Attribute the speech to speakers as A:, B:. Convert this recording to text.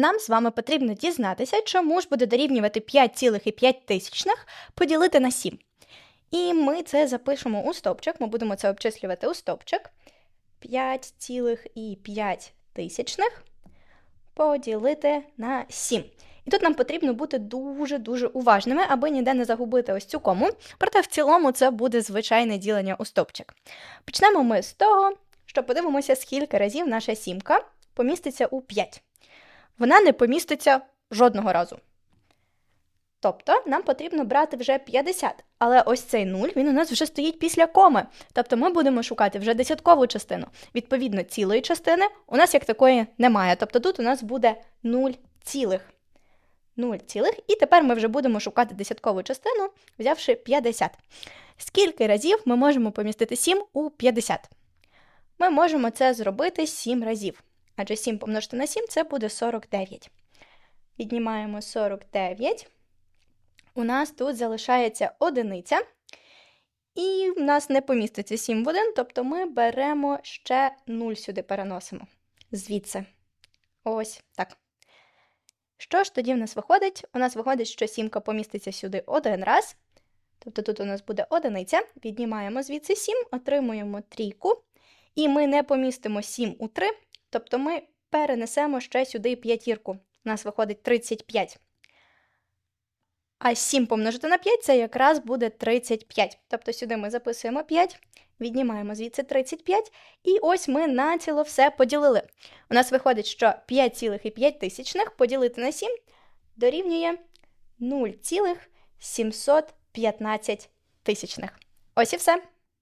A: Нам з вами потрібно дізнатися, чому ж буде дорівнювати 5,5 поділити на 7. І ми це запишемо у стовпчик. Ми будемо це обчислювати у стовпчик. 5,5 поділити на 7. І тут нам потрібно бути дуже-дуже уважними, аби ніде не загубити ось цю кому. Проте в цілому це буде звичайне ділення у стовпчик. Почнемо ми з того, що подивимося, скільки разів наша сімка поміститься у 5. Вона не поміститься жодного разу. Тобто нам потрібно брати вже 50, але ось цей 0, він у нас вже стоїть після коми. Тобто ми будемо шукати вже десяткову частину. Відповідно, цілої частини у нас як такої немає. Тобто тут у нас буде 0 цілих. 0 цілих. І тепер ми вже будемо шукати десяткову частину, взявши 50. Скільки разів ми можемо помістити 7 у 50? Ми можемо це зробити 7 разів. Адже 7 помножити на 7 це буде 49. Віднімаємо 49. У нас тут залишається одиниця. І в нас не поміститься 7 в 1, тобто ми беремо ще 0 сюди переносимо. Звідси. Ось так. Що ж тоді в нас виходить? У нас виходить, що сімка поміститься сюди один раз. Тобто тут у нас буде одиниця. Віднімаємо звідси 7, отримуємо трійку. І ми не помістимо 7 у 3, тобто ми перенесемо ще сюди п'ятірку. У нас виходить 35. А 7 помножити на 5 це якраз буде 35. Тобто сюди ми записуємо 5, віднімаємо звідси 35, і ось ми націло все поділили. У нас виходить, що 5,5 поділити на 7 дорівнює 0,715. Ось і все.